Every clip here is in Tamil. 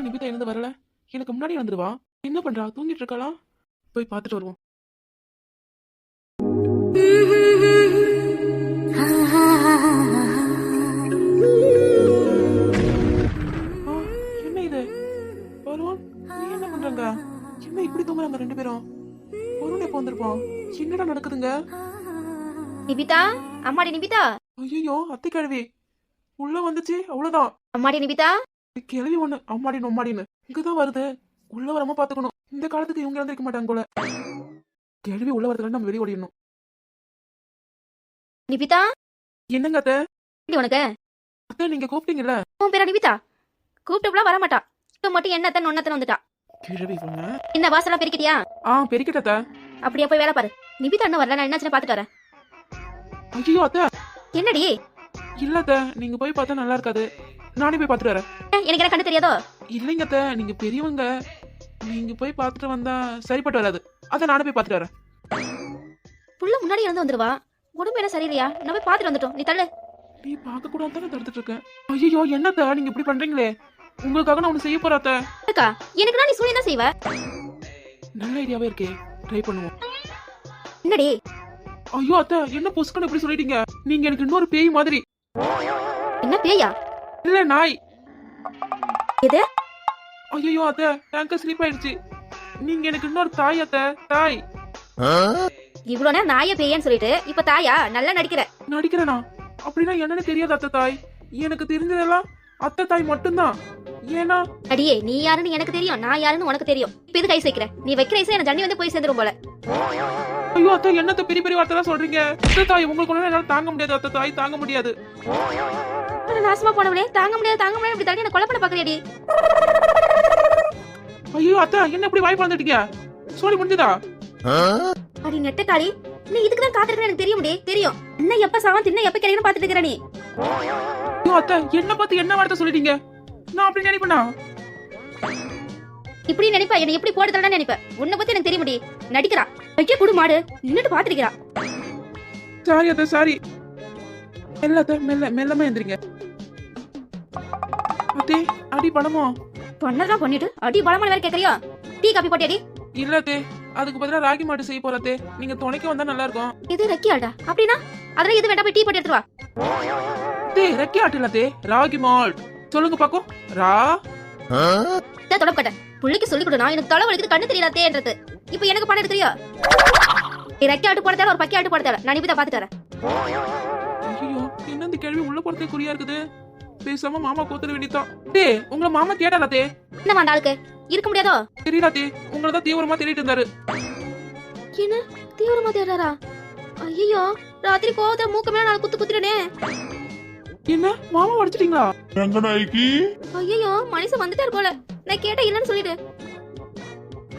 என்ன என்ன நிபிதா எழுந்து வரல எனக்கு முன்னாடி வந்துருவா என்ன பண்றா? தூங்கிட்டு இருக்காளா? போய் பார்த்துட்டு வருவோம். என்ன இது? வருண் நீ என்ன பண்றாங்க? என்ன இப்படி தூங்குறாங்க ரெண்டு பேரும்? வருண் எப்போ வந்திருப்பான்? என்னடா நடக்குதுங்க? நிபிதா? அம்மாடி நிபிதா? ஐயோ அத்தை கிழவி உள்ள வந்துச்சு அவ்வளவுதான். அம்மாடி நிபிதா? கிழவி ஒண்ணு. அம்மாடி நொம்மாடின்னு. இங்கதான் வருது. உள்ள வராம பாத்துக்கணும். இந்த காலத்துக்கு இவங்க இருந்திருக்க மாட்டாங்க போல. கிழவி உள்ள வரதுல நம்ம வெளிய ஓடிடணும். நிபிதா? என்னங்க அத்தை? உனக்கு? அத்தை நீங்க கூப்பிட்டீங்கல்ல? உன் பேரா நிபிதா? கூப்பிட்டு வர மாட்டா. இப்ப மட்டும் என்னத்தன் ஒன்னத்தன் வந்துட்டா. கிழவி பொண்ணு என்ன வாசலாம் பெருக்கிட்டியா? ஆ பெருக்கிட்ட அத்தை. அப்படியே போய் வேலை பாரு. நிபிதா இன்னும் வரல. நான் என்னாச்சுன்னு பாத்துட்டு வரேன். ஐயோ அத்தை. என்னடி? இல்ல அத்தை. நீங்க போய் பார்த்தா நல்லா இருக்காது. நானே போய் பார்த்துட்டு வரேன். எனக்கு என்ன கண்ணு தெரியாதோ? இல்லைங்க அத்தை நீங்க பெரியவங்க. நீங்க போய் பார்த்துட்டு வந்தா சரிப்பட்டு வராது. அத நானே போய் பார்த்துட்டு வரேன். புள்ள முன்னாடி இருந்து வந்துருவா. உடம்பு என்ன சரியில்லையா? நான் போய் பாத்துட்டு வந்துட்டோம். நீ தள்ளு. நீ பார்க்க கூடாது தானே தடுத்துட்டு இருக்கேன் ஐயோ என்னத்த நீங்க இப்படி பண்றீங்களே. உங்களுக்காக நான் ஒண்ணு செய்ய போறேன் அத்தை. அக்கா எனக்கு நீ சூரியன் தான் செய்வ. நல்ல ஐடியாவே இருக்கே. ட்ரை பண்ணுவோம். என்னடி? ஐயோ அத்தை என்ன பொசுக்கன்னு இப்படி சொல்லிட்டீங்க? நீங்க எனக்கு இன்னொரு பேய் மாதிரி. என்ன பேயா? இல்ல நாய். எது? ஐயோ அத்தை டேங்கர் ஸ்லிப் ஆயிடுச்சு. நீங்க எனக்கு இன்னொரு தாய் அத்தை தாய். இவ்வளவு நேரம் நாய பேயன்னு சொல்லிட்டு இப்ப தாயா? நல்லா நடிக்கிற. நடிக்கிறேனா? அப்படின்னா என்னன்னு தெரியாது அத்தை தாய். எனக்கு தெரிஞ்சதெல்லாம் அத்தை தாய் மட்டும்தான். ஏன்னா அடியே நீ யாருன்னு எனக்கு தெரியும் நான் யாருன்னு உனக்கு தெரியும். இப்ப இது கை சேர்க்கிற நீ வைக்கிற ஐசை எனக்கு ஜன்னி வந்து போய் சேர்ந்துரும் போல. ஐயோ அத்தை என்னத்த பெரிய பெரிய வார்த்தை சொல்றீங்க? அத்தை தாய் உங்களுக்கு ஒண்ணு என்னால தாங்க முடியாது அத்தை தாய் தாங்க முடியாது. அட நாசமா போனவளே தாங்க முடியாது தாங்க முடியாது இப்படி தள்ளி என்ன கொலை பண்ண பாக்குறியடி ஐயோ அத்தை என்ன இப்படி வாய் பறந்துட்டீங்க சொல்லி முடிஞ்சதா? அடி நெட்டக்காளி நீ இதுக்கு தான் காத்திருக்க எனக்கு தெரியும் டி தெரியும். இன்னும் எப்ப சாவன் தின்ன எப்ப கிடைக்கணும் பாத்துட்டு இருக்கிற நீ? ஐயோ அத்தை என்ன பத்தி என்ன வார்த்தை சொல்லிட்டீங்க? நான் அப்படி நினைப்பேனா? இப்படி நினைப்பா என்ன எப்படி போட்டு தரணும் நினைப்ப? உன்னை பத்தி எனக்கு தெரியும் டி நடிக்கிறா. வைக்க குடு மாடு. நின்னுட்டு பாத்துருக்கிறா சாரி அத்தை சாரி. மெல்ல மெல்ல மெல்லமா எந்திரிங்க அத்தே அடி பணமோ பண்ணிட்டு? அடி பலமான வேற கேக்குறியா? டீ போட்டியாடி இல்ல அத்தே அதுக்கு பதிலா ராகி மாட்டு செய்ய போறதே நீங்க துணைக்கு வந்தா நல்லா இருக்கும் இது ரெக்கியாடா? அப்படின்னா அதெல்லாம் எது வேண்டாம் போய் டீ போட்டு எடுத்து வா. தே ரெக்கி ஆட்டு இல்ல தே ராகி மால்ட் சொல்லுங்க பாக்கும் ரா. இதான் தொடப்பு கட்ட. புள்ளைக்கு சொல்லி கொடு நான் எனக்கு தலை வலிக்குது கண்ணு தெரியல தேன்றது இப்போ எனக்கு பணம் எடுக்கிறியா ரெக்கை ஆட்டு போட தேவை ஒரு பக்கி ஆட்டு போட தேவை. நான் இப்பதான் பாத்துட்டு வரேன். இந்த கேள்வி உள்ள போறதே குறியா இருக்குது. பேசாம மாமா கோத்துற வேண்டியதான் தே உங்களை மாமா கேட்டாலா தே? என்ன ஆளுக்கு? இருக்க முடியாதோ? தெரியல தே. உங்களை தான் தீவிரமா தேடிட்டு இருந்தாரு. என்ன? தீவிரமா தேடுறாரா? ஐயோ ராத்திரி கோவத்துல மூக்க மேல நாலு குத்து குத்துறனே என்ன? மாமா உடைச்சிட்டீங்களா? ரங்கநாயகி? ஐயோ மனுஷன் வந்துட்டாரு போல. நான் கேட்டேன் இல்லன்னு சொல்லிடு.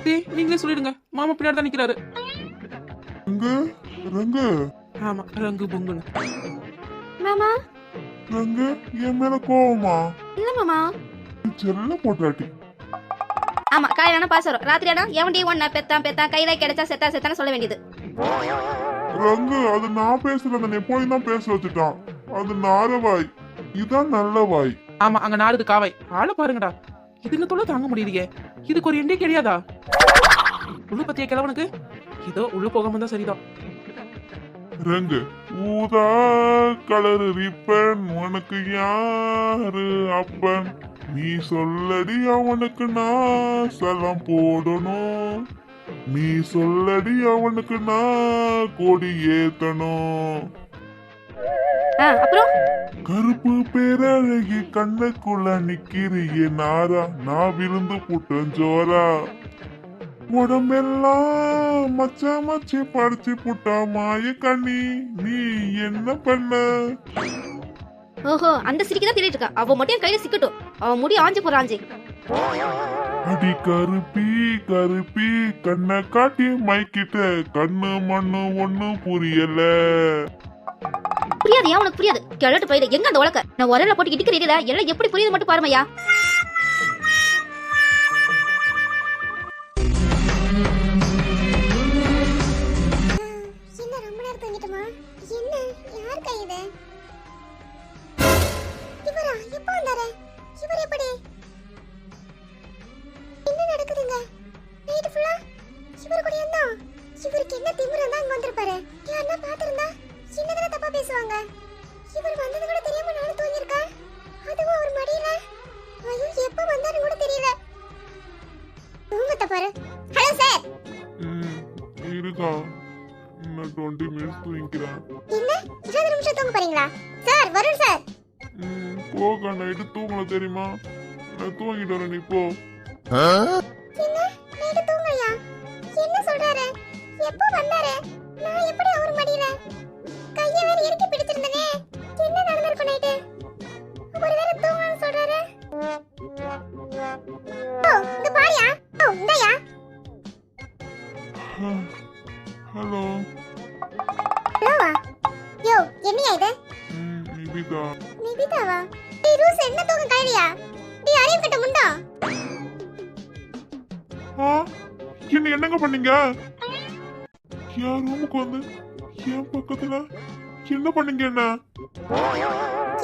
தே நீங்களே சொல்லிடுங்க. மாமா பின்னாடி தான் நிக்கிறாரு. ரங்கு ரங்கு. ஆமா ரங்கு பொங்குன்னு மாமா? ரங்கு என் மேல கோவமா? இல்ல மாமா. செல்ல போட்டாட்டி. ஆமா காலையில பாஸ் வரும். ராத்திரி ஆனா எவன்டி ஒன்னா பெத்தான் பெத்தான் கையில கிடைச்சா செத்தா செத்தான்னு சொல்ல வேண்டியது. ரங்கு அது நான் பேசுறத நீ போய் தான் பேச வச்சுட்டான். அது நாரவாய். இதான் நல்ல வாய் ஆமா அங்க நாடுது காவாய். ஆளை பாருங்கடா. இதுங்க தொல்லை தாங்க முடியலையே. இதுக்கு ஒரு எண்டே கிடையாதா? உள்ள பத்திய கிழவனுக்கு? இதோ உள்ள போகாம தான் சரிதான். ரங்கு ஊதா கலர் ரிப்பன் உனக்கு யாரு அப்பன்? நீ சொல்லடி அவனுக்கு நான் சலம் போடணும். நீ சொல்லடி அவனுக்கு நான் கொடி ஏத்தணும். அப்புறம்? கருப்பு பேரழகி கண்ணுக்குள்ள நிக்கிறியே நாரா. நான் விருந்து புட்டம் ஜோரா. உடம்பெல்லாம் மச்சா மச்சி படிச்சு புட்டா மாய கண்ணி. நீ என்ன பண்ண? ஓஹோ அந்த சிரிக்கு தான் தேடிட்டு இருக்கா. அவ மட்டும் கையில சிக்கட்டும். அவ முடி ஆஞ்சு போற ஆஞ்சு. அடி கருப்பி கருப்பி கண்ணை காட்டி மைக்கிட்ட கண்ணு மண்ணு ஒண்ணும் புரியல. புரியாது ஏன் உனக்கு புரியாது? கிழட்டு பயில எங்க அந்த உலக்க? நான் உரல போட்டு இடிக்கிறீங்களா எல்லாம் எப்படி புரியுது மட்டும் பாருமையா? இவரா எப்போ வந்தாரு. இவர் எப்படி? என்ன நடக்குதுங்க? நைட் ஃபுல்லா இவர் கூட என்ன இவருக்கு என்ன திமிரு இருந்தா அங்க வந்திருப்பாரு? யாருன்னா பாத்திருந்தா சின்னதான தப்பா பேசுவாங்க. இவர் வந்தது கூட தெரியாம நானும் தூங்கியிருக்கேன். அதுவும் அவர் மடியில. ஐயோ எப்போ வந்தாருன்னு கூட தெரியல. தூங்கத்த பாரு ஹலோ சார் இருக்கா இன்னும் டுவெண்ட்டி மினிட்ஸ் தூங்கிக்கிறேன். என்ன? இருபது நிமிஷம் தூங்க போறீங்களா? சார் வருண் சார் ம், போக்கா நைட்டு தூங்கல தெரியுமா? நான் தூங்கிட்டு வரேன் நீ போ. எப்போ வந்தாரு? நான் எப்படி அவர் மடியில? கைய வேற இறுக்கி பிடிச்சிருந்தனே. பண்ணீங்க என் ரூமுக்கு வந்து என் பக்கத்துல என்ன பண்ணீங்க என்ன?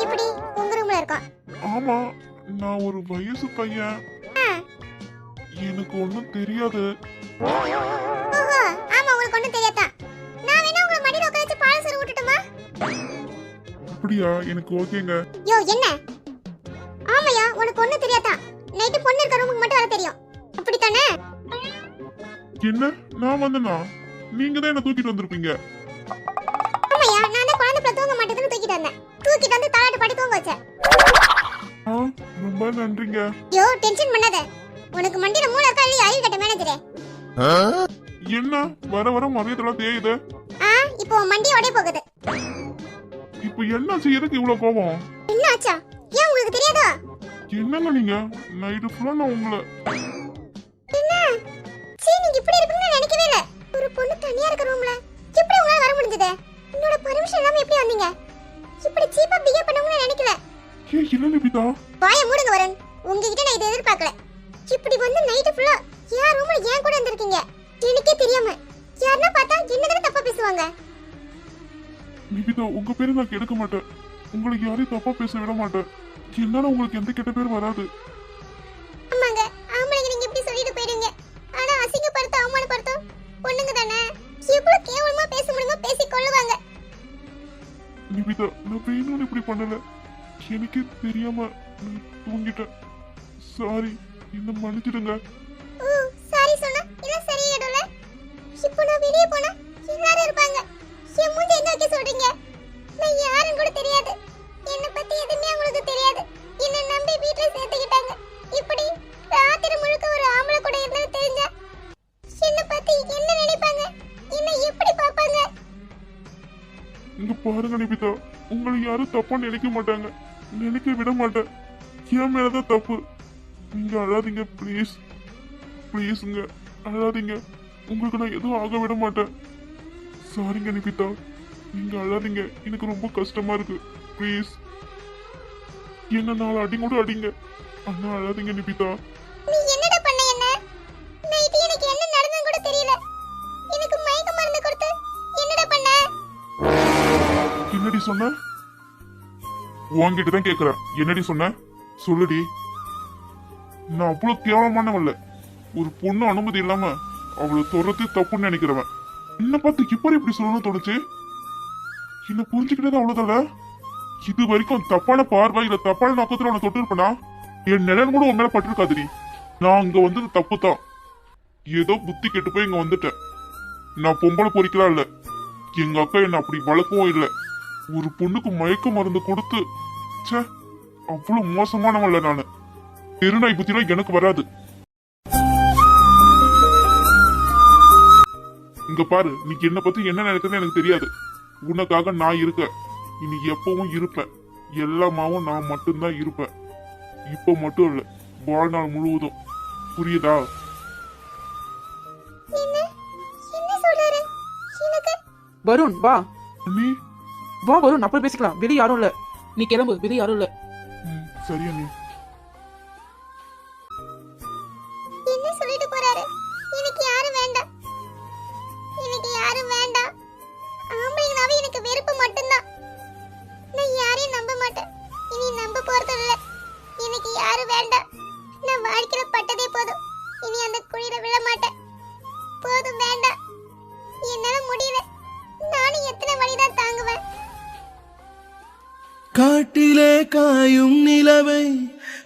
இப்படி உங்க ரூம்ல இருக்கோம். ஆமா நான் ஒரு வயசு பையன். எனக்கு ஒண்ணும் தெரியாது. ஆமா உங்களுக்கு ஒண்ணும் தெரியாதா? நான் வேணா உங்களை மடியில உட்கார வச்சு பால் விட்டுட்டுமா அப்படியா எனக்கு ஓகேங்க. யோ என்ன? ஆமாயா உனக்கு ஒண்ணும் தெரியாதா? நைட்டு பொண்ணு இருக்க ரூமுக்கு மட்டும் வர தெரியும். அப்படித்தானே? என்ன? நான் வந்தனா? நீங்க தான் என்ன தூக்கிட்டு வந்திருப்பீங்க. ஆமாயா நான் தான் குழந்தை தூங்க மாட்டேதுன்னு தூக்கிட்டு வந்தேன். தூக்கிட்டு வந்து தாலாட்டு பாடி தூங்க வச்சேன். ரொம்ப நன்றிங்க. யோ டென்ஷன் பண்ணாத. உனக்கு மண்டியில மூளை இருக்கா இல்லையா? அறிவு கட்ட மேனேஜரே என்ன? வர வர மரியாதைலாம் தேயுது. ஆ இப்போ மண்டி உடைய போகுது. இப்போ என்னாச்சு? எதுக்கு இவ்வளவு கோபம்? என்ன ஆச்சா ஏன் உங்களுக்கு தெரியாதா? என்னங்க நீங்க? நைட்டு ஃபுல்லா நான் உங்களை தனியா இருக்க ரூம்ல எப்படி உங்களால வர முடிஞ்சது? என்னோட பர்மிஷன் இல்லாம எப்படி வந்தீங்க? இப்படி சீப்பா பிஹேவ் பண்ணுவீங்கன்னு நினைக்கல. ஏ இல்ல நிபிதா வாய மூடுங்க வரன் உங்ககிட்ட நான் இதை எதிர்பார்க்கல. இப்படி வந்து நைட்டு ஃபுல்லா என் ரூம்ல ஏன் கூட இருந்திருக்கீங்க. எனக்கே தெரியாம. யாருன்னா பார்த்தா என்னதானே தப்பா பேசுவாங்க? நிபிதா உங்க பேரு நான் கெடுக்க மாட்டேன். உங்களுக்கு யாரையும் தப்பா பேச விட மாட்டேன். என்னால உங்களுக்கு எந்த கெட்ட பேர் வராது. பண்ணல. எனக்கே தெரியாம தூங்கிட்டேன். சாரி என்ன மன்னிச்சிடுங்க. சாரி சொன்னா இல்ல சரியாயிடும்ல? இப்போ நான் வெளிய போனா எல்லாரும் இருப்பாங்க. என் மூஞ்சி எங்க வைக்க சொல்றீங்க? நான் யாரும் கூட தெரியாது. என்ன பத்தி எதுவுமே உங்களுக்கு தெரியாது. என்ன நம்பி வீட்ல சேர்த்துக்கிட்டாங்க. இப்படி ராத்திரி முழுக்க ஒரு ஆம்பளை கூட இருந்தது தெரிஞ்சா என்ன பத்தி என்ன நினைப்பாங்க? என்ன எப்படி பார்ப்பாங்க? இங்க பாருங்க நிபிதா. உங்களை யாரும் தப்பா நினைக்க மாட்டாங்க. நினைக்க விட மாட்டேன். என் மேலதான் தப்பு. நீங்க அழாதீங்க ப்ளீஸ் ப்ளீஸுங்க அழாதீங்க. உங்களுக்கு நான் எதுவும் ஆக விட மாட்டேன். சாரிங்க நிபிதா. நீங்க அழாதீங்க. எனக்கு ரொம்ப கஷ்டமா இருக்கு. ப்ளீஸ் என்ன நாலு அடி கூட அடிங்க. அண்ணா அழாதீங்க நிபிதா. சொன்ன? உன்கிட்ட தான் கேக்குறேன். என்னடி சொன்ன? சொல்லுடி. நான் அவ்வளவு கேவலமானவல்ல. ஒரு பொண்ணு அனுமதி இல்லாம அவளை துரத்து தப்புன்னு நினைக்கிறவன். என்ன பார்த்து இப்படி இப்படி சொல்லணும்னு தோணுச்சு? என்ன புரிஞ்சுக்கிட்டது அவ்வளவுதான? இது வரைக்கும் தப்பான பார்வை இல்ல தப்பான நோக்கத்துல உன்னை தொட்டு இருப்பனா என் நிலன் கூட உன் மேல பட்டிருக்காதுடி. நான் அங்க வந்தது தப்பு தான் ஏதோ புத்தி கெட்டு போய் இங்க வந்துட்டேன். நான் பொம்பளை பொறிக்கலாம் இல்ல. எங்க அக்கா என்ன அப்படி வளர்க்கவும் இல்லை. ஒரு பொண்ணுக்கு மயக்க மருந்து கொடுத்து ச்சே அவ்வளவு மோசமானவன்ல நானு. தெருநாய் புத்திலாம் எனக்கு வராது. இங்க பாரு நீ என்ன பத்தி என்ன நினைக்கிறதுன்னு எனக்கு தெரியாது. உனக்காக நான் இருக்க இனி எப்பவும் இருப்பேன். எல்லாமாவும் நான் மட்டும்தான் இருப்பேன். இப்ப மட்டும் இல்ல வாழ்நாள் முழுவதும். புரியுதா? வருண் வா. அண்ணி வா வருண் அப்புறம் பேசிக்கலாம் வெளியே யாரும் இல்ல நீ கிளம்பு வெளியே யாரும் இல்ல சரி அண்ணி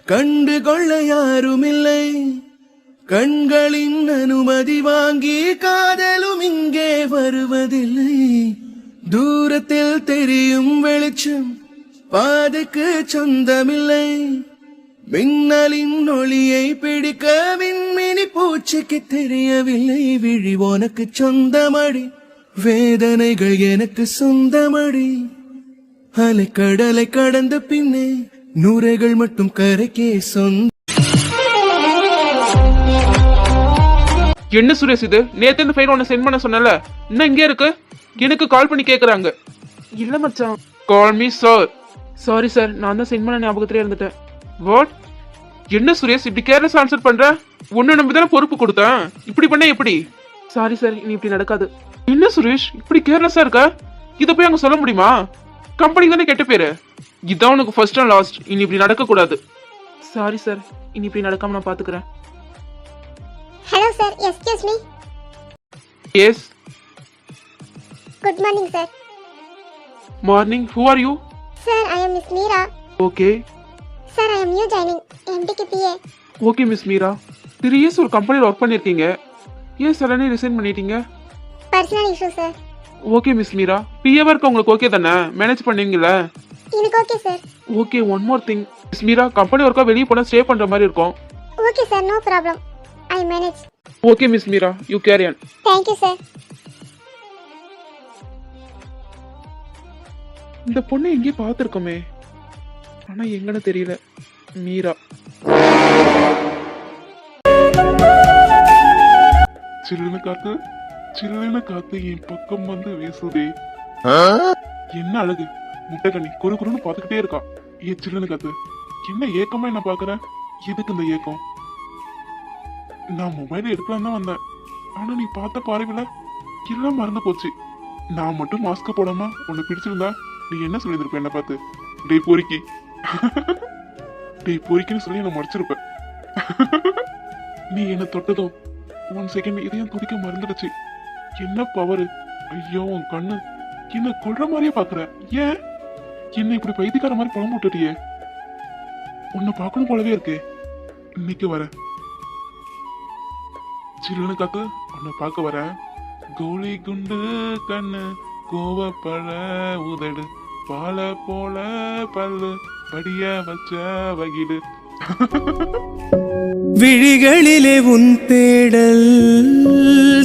கண்டு கொள்ள யாருமில்லை. கண்களின் அனுமதி வாங்கி காதலும் இங்கே வருவதில்லை. தூரத்தில் தெரியும் வெளிச்சம் பாதைக்கு சொந்தமில்லை. மின்னலின் ஒளியை பிடிக்க மின்மினி பூச்சிக்கு தெரியவில்லை. விழி உனக்கு சொந்தமடி வேதனைகள் எனக்கு சொந்தமடி. அலைக்கடலை கடந்த பின்னே நூறைகள் மட்டும் கரைக்கே சொந்த என்ன சுரேஷ் இது? நேத்து இந்த ஃபைல் ஒன்னு சென்ட் பண்ண சொன்னல இன்னும் இங்கே இருக்கு? எனக்கு கால் பண்ணி கேக்குறாங்க. இல்ல மச்சான். Call me sir sorry sir நான் தான் சென்ட் பண்ண ஞாபகத்திலே இருந்துட்டேன். வாட் என்ன சுரேஷ்? இப்படி கேர்லெஸ் ஆன்சர் பண்ற? உன்னை நம்பி தானே பொறுப்பு கொடுத்தேன். இப்படி பண்ண எப்படி? சாரி சார் இனி இப்படி நடக்காது. என்ன சுரேஷ்? இப்படி கேர்லெஸ்ஸா இருக்க? இத போய் அங்க சொல்ல முடியுமா? கம்பெனி தானே கெட்ட பேரு. இதான் உனக்கு ஃபர்ஸ்ட் அண்ட் லாஸ்ட் இனி இப்படி நடக்க கூடாது சாரி சார் இனி இப்படி நடக்காம நான் பாத்துக்கிறேன். Hello sir excuse me yes good morning sir morning who are you sir I am miss Meera okay sir I am new joining எம்டிக்கு PA okay miss Meera three years ஒரு கம்பெனியில் ஒர்க் பண்ணியிருக்கீங்க ஏன் சடனே ரிசைன் பண்ணிட்டீங்க? Personal issue sir okay miss Meera பிஏவா இருக்க உங்களுக்கு ஓகே தானே? மேனேஜ் பண்ணீங்களா எனக்கு okay sir okay one more thing miss Meera company ஒர்க்காக வெளியே போனால் ஸ்டே பண்ணுற மாதிரி இருக்கும். Okay sir no problem I manage okay miss Meera you carry on thank you sir இந்த பொண்ணை எங்கேயும் பார்த்துருக்கோமே. ஆனால் எங்கன்னு தெரியல. மீரா. சில்லுன்னு காத்து சில்லுன்னு காத்து என் பக்கம் வந்து வீசுதே. என்ன அழகு? முட்டைக்கண்ணி குறு குறுன்னு பார்த்துக்கிட்டே இருக்கா. ஏ சில்லுன்னு காத்து. என்ன ஏக்கமா என்ன பாக்குற எதுக்கு இந்த ஏக்கம்? நான் மொபைல் எடுக்கலாம் தான் வந்தேன். ஆனா நீ பார்த்த பார்வையில எல்லாம் மறந்து போச்சு. நான் மட்டும் மாஸ்க் போடாம உன்னை பிடிச்சிருந்தா நீ என்ன சொல்லியிருப்ப என்ன பார்த்து? டேய் பொறுக்கி. டேய் பொறுக்கின்னு சொல்லி நான் மறைச்சிருப்ப. நீ என்ன தொட்டதோ? ஒன் செகண்ட் இதயம் துடிக்க மறந்துடுச்சு? என்ன பவரு ஐயோ உன் கண்ணு. என்ன கொள்ற மாதிரியே பாக்குற ஏன்? என்ன இப்படி பைத்தியக்கார மாதிரி பழம் விட்டுட்டியே உன்னை பார்க்கணும் போலவே இருக்கு. இன்னைக்கு வர. சில்லுன்னு காத்து உன்னை பார்க்க வரேன் கோலி குண்டு கண்ணு கோவப்பழ உதடு பால போல பல்லு படிய வச்ச வகிடு. விழிகளிலே உன் தேடல்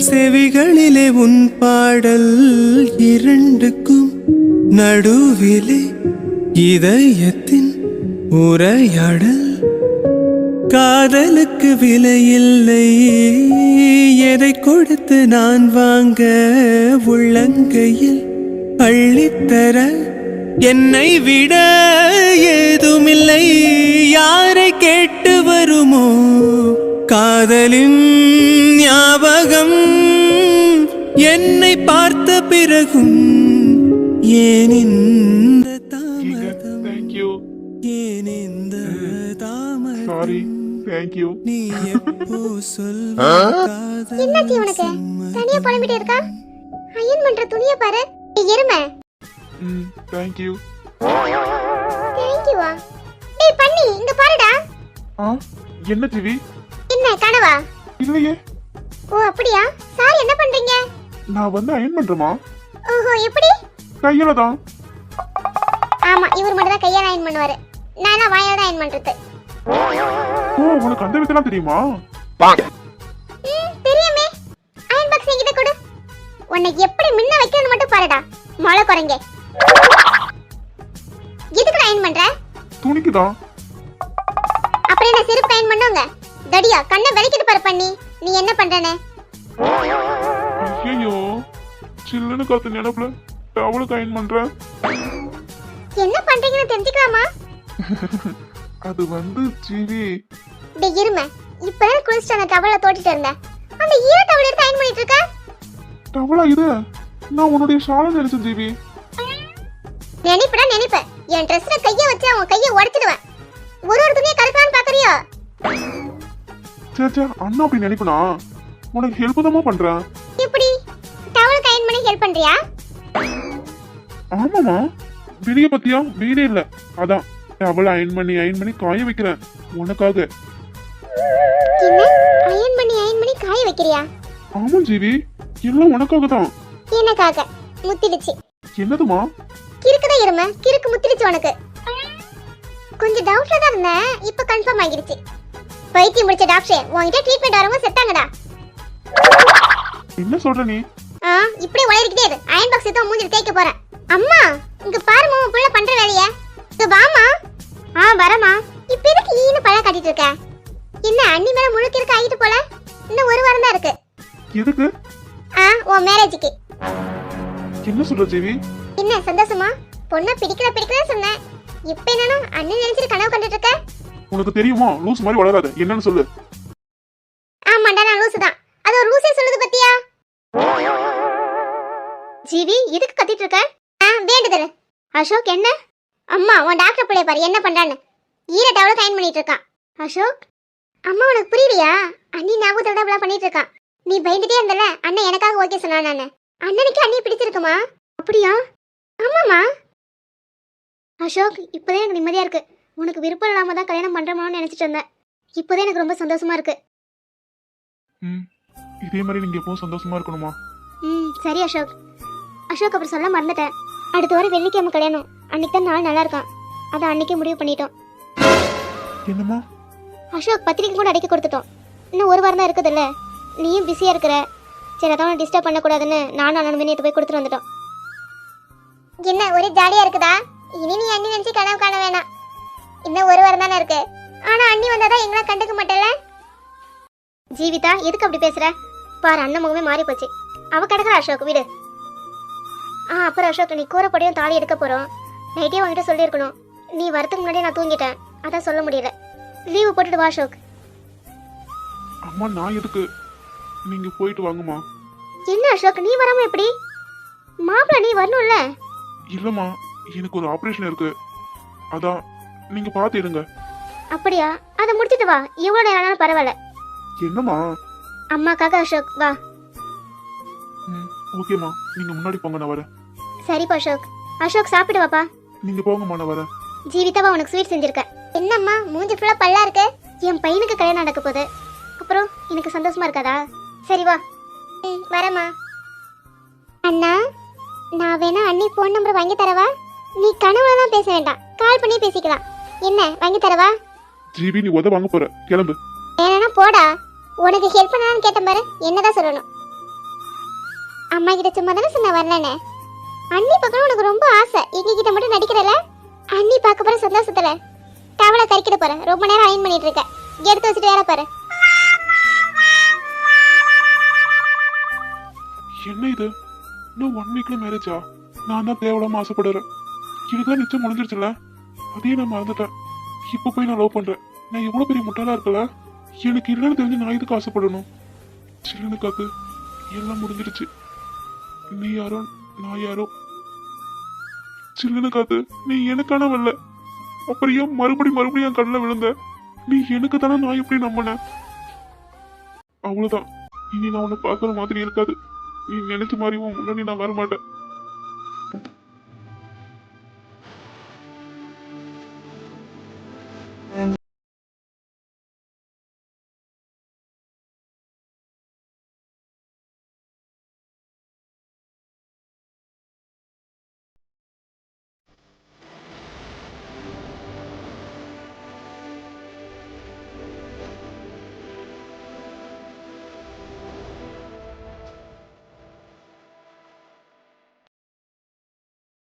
செவிகளிலே உன் பாடல் இரண்டுக்கும் நடுவிலே இதயத்தின் உரையாடல். காதலுக்கு விலையில்லை எதை கொடுத்து நான் வாங்க? உள்ளங்கையில் அள்ளித்தர என்னை விட ஏதுமில்லை யாரை கேட்டு வருமோ? காதலின் ஞாபகம் என்னை பார்த்த பிறகும் ஏன் இந்த தாமதம். தேங்க்யூ ஏன் இந்த தாமதம். சாரி தேங்க்யூ நீ எப்போ சொல்வ என்னாச்சு உனக்கு? தனியா புலம்பிட்டே இருக்கா அயன் பண்ற துணிய பாரு. எருமை. ம் தேங்க்யூ தேங்க்யூவா டேய் பண்ணி இங்க பாருடா. ஆ என்ன டிவி என்ன கனவா? இல்லையே. ஓ அப்படியா? சார் என்ன பண்றீங்க? நான் வந்து அயன் பண்றேமா ஓஹோ எப்படி? கையில தான் ஆமா இவர் மட்டும் தான் கையால அயன் பண்ணுவாரு. நானா வாயால தான் அயன் பண்றது. ஓ உனக்கு அந்த விதெல்லாம் தெரியுமா? ம் தெரியுமே. அயன் பாக்ஸ் என்கிட்ட கொடு. உன்னை எப்படி முன்ன வைக்கணும்னு மட்டும் பாருடா. மொளை குறைங்க. எதுக்கு அயன் பண்ற? துணிக்குதான் அப்புறம் என்ன செருப்பு அயன் பண்ணுங்க தடியா கண்ணை விளக்கிட்டு பாரு பண்ணி. நீ என்ன பண்றனே ஐயோ சில்லுன்னு காத்து நினைப்புல. டவலுக்கு அயன் பண்றேன். என்ன பண்றீங்கன்னு தெரிஞ்சுக்கலாமா? அது வந்து ஜீவி டேய் இரும. இப்பதான் குளிச்சுட்டு அந்த டவலை தோட்டிட்டு இருந்தேன். அந்த ஈர டவல் எடுத்து அயன் பண்ணிட்டு இருக்க? டவலா இது? நான் உன்னுடைய ஷாலை நினைச்சேன் ஜீவி. நினைப்புடா நினைப்ப. என் ட்ரெஸ்ல கைய வச்சு அவன் கைய உடைச்சிடுவேன். ஒரு ஒரு துணியை கலக்கலான்னு பாக்குறியோ? சே சே அண்ணா அப்படி நினைப்பனா? உனக்கு ஹெல்ப் தாமா பண்றேன். எப்படி? டவலுக்கு அயன் பண்ணி ஹெல்ப் பண்றியா? ஆமாமா வெளிய பத்தியா? வீடே இல்ல. அதான். டவல் அயன் பண்ணி அயன் பண்ணி காய வைக்கிறேன். உனக்காக. என்ன அயன் பண்ணி அயன் பண்ணி காய வைக்கிறியா? ஆமா ஜீவி. எல்லாம் உனக்காக தான் எனக்காக. முத்திடுச்சு. என்னதுமா கிறுக்குதான் இரும கிறுக்கு முத்திடுச்சு உனக்கு. கொஞ்சம் டவுட்ல தான் இருந்தேன். இப்ப கன்ஃபார்ம் ஆகிடுச்சு பைத்தியம் முடிச்ச டாக்டர் உன்கிட்ட ட்ரீட்மெண்ட் வரவங்க செத்தாங்கடா. என்ன சொல்ற நீ? ஆ இப்படியே உளறிக்கிட்டே இரு. அயன் பாக்ஸ் தான் மூஞ்சில தேய்க்க போறேன். அம்மா இங்க பாருமா உன் புள்ள பண்ற வேலைய. இங்க வாமா ஆ வரமா இப்ப எதுக்கு ஈனு பழம் காட்டிட்டு இருக்க? என்ன அண்ணி மேல முழுக்க இருக்க ஆகிட்டு போல? இன்னும் ஒரு வாரம் தான் இருக்கு. எதுக்கு? ஆ உன் மேரேஜுக்கு. என்ன சொல்ற ஜீவி என்ன சந்தோஷமா? பொண்ணை பிடிக்கல பிடிக்கல சொன்னேன் இப்ப என்னன்னா அண்ணன் நினைச்சிட்டு கனவு கண்டுட்டு இருக்க? உனக்கு தெரியுமா லூஸ் மாதிரி வளராத? என்னன்னு சொல்லு. ஆமாண்டா நான் லூசு தான். அது ஒரு லூசே சொல்லுது பத்தியா? ஜீவி எதுக்கு கத்திட்டு இருக்க? ஆ வேண்டுதல் அசோக் என்ன? அம்மா உன் டாக்டர் பிள்ளைய பாரு என்ன பண்றான்னு. ஈர டவல கைன் பண்ணிட்டு இருக்கான். அசோக் அம்மா உனக்கு புரியலையா? அண்ணி ஞாபகத்தோட இப்படிலாம் பண்ணிட்டு இருக்கான். நீ பயந்துட்டே இருந்தல? அண்ணன் எனக்காக ஓகே சொன்னா நானு. அண்ணனுக்கு அண்ணி பிடிச்சிருக்குமா? அப்படியா? ஆமாமா அசோக் இப்போதான் எனக்கு நிம்மதியா இருக்கு. உனக்கு விருப்பம் இல்லாம தான் கல்யாணம் பண்றோமான்னு நினைச்சிட்டு இருந்தேன். இப்போதான் எனக்கு ரொம்ப சந்தோஷமா இருக்கு. ம் இதே மாதிரி நீங்க எப்பவும் சந்தோஷமா இருக்கணுமா? ம் சரி அசோக். அசோக் அப்புறம் சொல்ல மறந்துட்டேன். அடுத்த வாரம் வெள்ளிக்கிழமை கல்யாணம். அன்னைக்கு தான் நாள் நல்லா இருக்கான். அதான் அன்னைக்கே முடிவு பண்ணிட்டோம். என்னம்மா? அசோக் பத்திரிக்கை கூட அடைக்க கொடுத்துட்டோம். இன்னும் ஒரு வாரம் தான் இருக்குதுல்ல. நீயும் பிஸியாக இருக்கிற. சரி அதான் டிஸ்டர்ப் பண்ணக்கூடாதுன்னு நானும் அண்ணனுமே நேற்று போய் கொடுத்துட்டு வந்துட்டோம். என்ன ஒரே ஜாலியாக இருக்குதா? இனி நீ அண்ணி நினச்சி கனவு காண வேணாம். இன்னும் ஒரு வாரம் தானே இருக்கு. ஆனால் அண்ணி வந்தாதான் எங்களாம் கண்டுக்க மாட்டேல ஜீவிதா எதுக்கு அப்படி பேசுற? பாரு அண்ணன் முகமே மாறி போச்சு அவ கிடக்குற அசோக் வீடு. ஆ அப்புறம் அசோக் நீ கூறப்படியும் தாலி எடுக்க போறோம். நைட்டே உங்ககிட்ட சொல்லியிருக்கணும். நீ வரதுக்கு முன்னாடியே நான் தூங்கிட்டேன். அதான் சொல்ல முடியல. லீவு போட்டுட்டு வா அசோக். அம்மா நான் எதுக்கு? நீங்க போயிட்டு வாங்கம்மா. என்ன அசோக்? நீ வராம எப்படி? மாப்பிள்ள நீ வரணும்ல? இல்லம்மா எனக்கு ஒரு ஆபரேஷன் இருக்கு. அதான் நீங்க பார்த்து இருங்க அப்படியா? அதை முடிச்சிட்டு வா. எவ்வளோ நேரம் ஆனாலும் பரவாயில்ல. என்னம்மா? அம்மாக்காக அசோக் வா. ஓகேம்மா. நீங்க முன்னாடி போங்க நான் வரேன். சரிப்பா அசோக். அசோக் சாப்பிடு வாப்பா நீங்க போங்கம்மா நான் வரேன் ஜீவிதாவா உனக்கு ஸ்வீட் செஞ்சிருக்கேன் என்னம்மா மூஞ்சி ஃபுல்லா பல்லா இருக்கு? என் பையனுக்கு கல்யாணம் நடக்க போகுது. அப்புறம் எனக்கு சந்தோஷமா இருக்காதா? சரி வா. ம் வரேம்மா. அண்ணா நான் வேணா அண்ணி ஃபோன் நம்பர் வாங்கி தரவா? நீ கனவுல தான் பேச வேண்டாம். கால் பண்ணி பேசிக்கலாம். என்ன வாங்கி தரவா? ஜிபி நீ உத வாங்க போற. கிளம்பு. வேணா போடா. உனக்கு ஹெல்ப் பண்ணலான்னு கேட்டேன் பாரு. என்னதான் சொல்லணும். அம்மா கிட்ட சும்மா தானே சொன்ன வரலன்னு? அண்ணி பார்க்கணும் உனக்கு ரொம்ப ஆசை. எங்க கிட்ட மட்டும் நடிக்கிறல அண்ணி பார்க்க போற சந்தோஷத்துல டவலை கறிக்கிட போறேன். ரொம்ப நேரம் அயன் பண்ணிட்டு இருக்க. எடுத்து வச்சுட்டு வேற பாரு. என்ன இது? இன்னும் ஒன் வீக்ல மேரேஜா நான் தான் தேவலாம ஆசைப்படுறேன். இதுதான் நிச்சயம் முடிஞ்சிருச்சுல? அதே நான் மறந்துட்டேன். இப்ப போய் நான் லவ் பண்றேன். நான் எவ்வளவு பெரிய முட்டாளா இருக்கல? எனக்கு இல்லைன்னு தெரிஞ்சு நான் இதுக்கு ஆசைப்படணும்? சில்லுன்னு காத்து. எல்லாம் முடிஞ்சிருச்சு. நீ யாரும் நான் யாரோ? சில்லுன்னு காத்து நீ எனக்கான வரல. அப்புறம் ஏன் மறுபடி மறுபடியும் என் கண்ணில் விழுந்த? நீ எனக்கு தானே நான் எப்படி நம்பினேன் அவ்வளவுதான். இனி நான் உன்னை பார்க்குற மாதிரி இருக்காது. நீ நினைச்ச மாதிரி உன் முன்னாடி நான் வரமாட்டேன்.